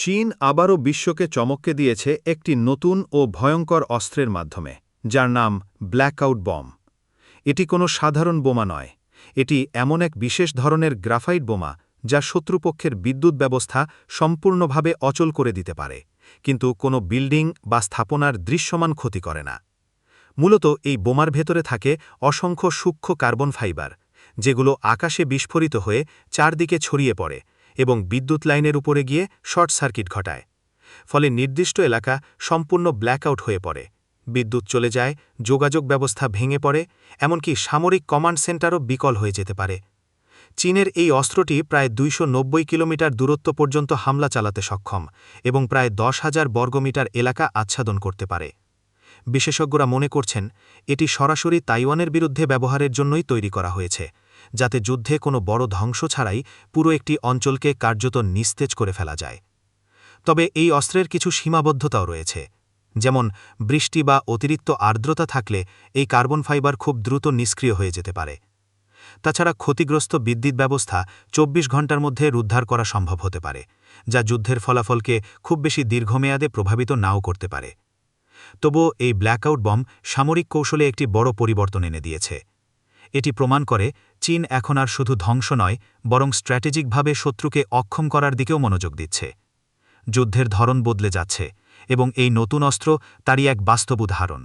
চীন আবারও বিশ্বকে চমককে দিয়েছে একটি নতুন ও ভয়ঙ্কর অস্ত্রের মাধ্যমে, যার নাম ব্ল্যাকআউট বম। এটি কোনো সাধারণ বোমা নয়, এটি এমন এক বিশেষ ধরনের গ্রাফাইট বোমা যা শত্রুপক্ষের বিদ্যুৎ ব্যবস্থা সম্পূর্ণভাবে অচল করে দিতে পারে, কিন্তু কোনো বিল্ডিং বা স্থাপনার দৃশ্যমান ক্ষতি করে না। মূলত এই বোমার ভেতরে থাকে অসংখ্য সূক্ষ্ম কার্বন ফাইবার, যেগুলো আকাশে বিস্ফোরিত হয়ে চারদিকে ছড়িয়ে পড়ে এবং বিদ্যুৎ লাইনের উপরে গিয়ে শর্ট সার্কিট ঘটায়। ফলে নির্দিষ্ট এলাকা সম্পূর্ণ ব্ল্যাকআউট হয়ে পড়ে। বিদ্যুৎ চলে যায়, যোগাযোগ ব্যবস্থা ভেঙে পড়ে, এমনকি সামরিক কমান্ড সেন্টারও বিকল হয়ে যেতে পারে। চীনের এই অস্ত্রটি প্রায় দুইশো নব্বই কিলোমিটার দূরত্ব পর্যন্ত হামলা চালাতে সক্ষম এবং প্রায় দশ হাজার বর্গমিটার এলাকা আচ্ছাদন করতে পারে। বিশেষজ্ঞরা মনে করছেন, এটি সরাসরি তাইওয়ানের বিরুদ্ধে ব্যবহারের জন্যই তৈরি করা হয়েছে। যাতে যুদ্ধে কোনো বড় ধ্বংস ছাড়াই পুরো একটি অঞ্চলকে কার্যত নিস্তেজ করে ফেলা যায়। তবে এই অস্ত্রের কিছু সীমাবদ্ধতাও রয়েছে, যেমন বৃষ্টি বা অতিরিক্ত আর্দ্রতা থাকলে এই কার্বন ফাইবার খুব দ্রুত নিষ্ক্রিয় হয়ে যেতে পারে। তাছাড়া ক্ষতিগ্রস্ত বিদ্যুৎ ব্যবস্থা ২৪ ঘণ্টার মধ্যে উদ্ধার করা সম্ভব হতে পারে, যা যুদ্ধের ফলাফলকে খুব বেশি দীর্ঘমেয়াদে প্রভাবিত নাও করতে পারে। তবুও এই ব্ল্যাকআউট বম সামরিক কৌশলে একটি বড় পরিবর্তন এনে দিয়েছে। এটি প্রমাণ করে, চীন এখন আর শুধু ধ্বংস নয়, বরং স্ট্র্যাটেজিকভাবে শত্রুকে অক্ষম করার দিকেও মনোযোগ দিচ্ছে। যুদ্ধের ধরন বদলে যাচ্ছে, এবং এই নতুন অস্ত্র তারই এক বাস্তব উদাহরণ।